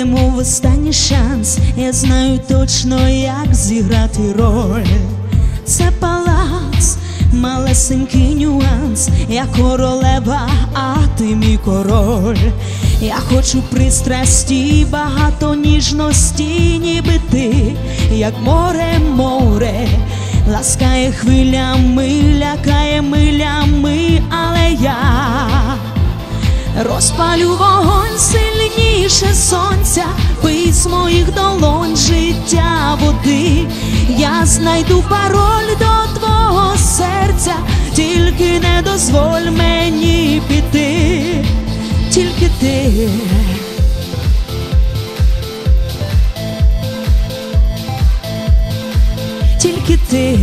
йдемо в останній шанс. Я знаю точно, як зіграти роль. Це палац, малесенький нюанс. Я королева, а ти мій король. Я хочу пристрасті, багато ніжності, ніби ти, як море, море, ласкає хвилями, лякає милями, розпалю вогонь сильніше сонця, пий з моїх долонь життя води. Я знайду пароль до твого серця, тільки не дозволь мені піти, тільки ти. Тільки ти.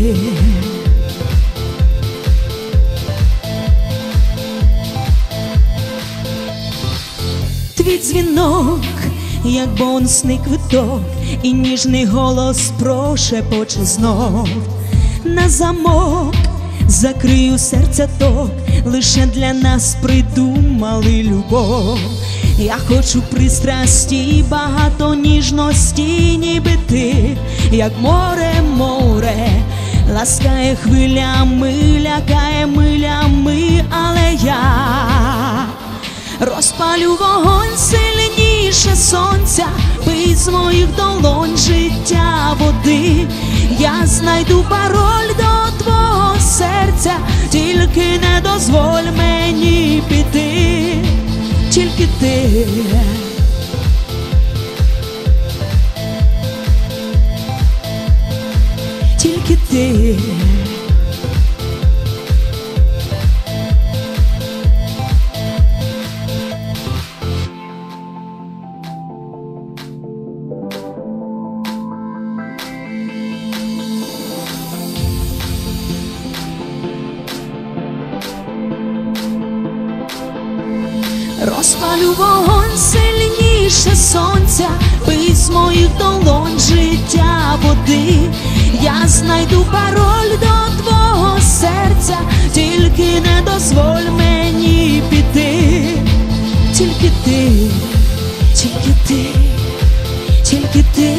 Твій дзвінок, як бонусний квиток, і ніжний голос прошепоче знов. На замок, закрию серця ток, лише для нас придумали любов. Я хочу пристрасті, багато ніжності, ніби ти, як море, море, ласкає хвилями, лякає милями, але я розпалю вогонь сильніше сонця, пий з моїх долонь життя води. Я знайду пароль до твого серця, тільки не дозволь мені піти, тільки ти. Тільки ти. Розпалю вогонь сильніше сонця, письмо письмою долонь життя води, я знайду пароль до твого серця, тільки не дозволь мені піти, тільки ти, тільки ти, тільки ти.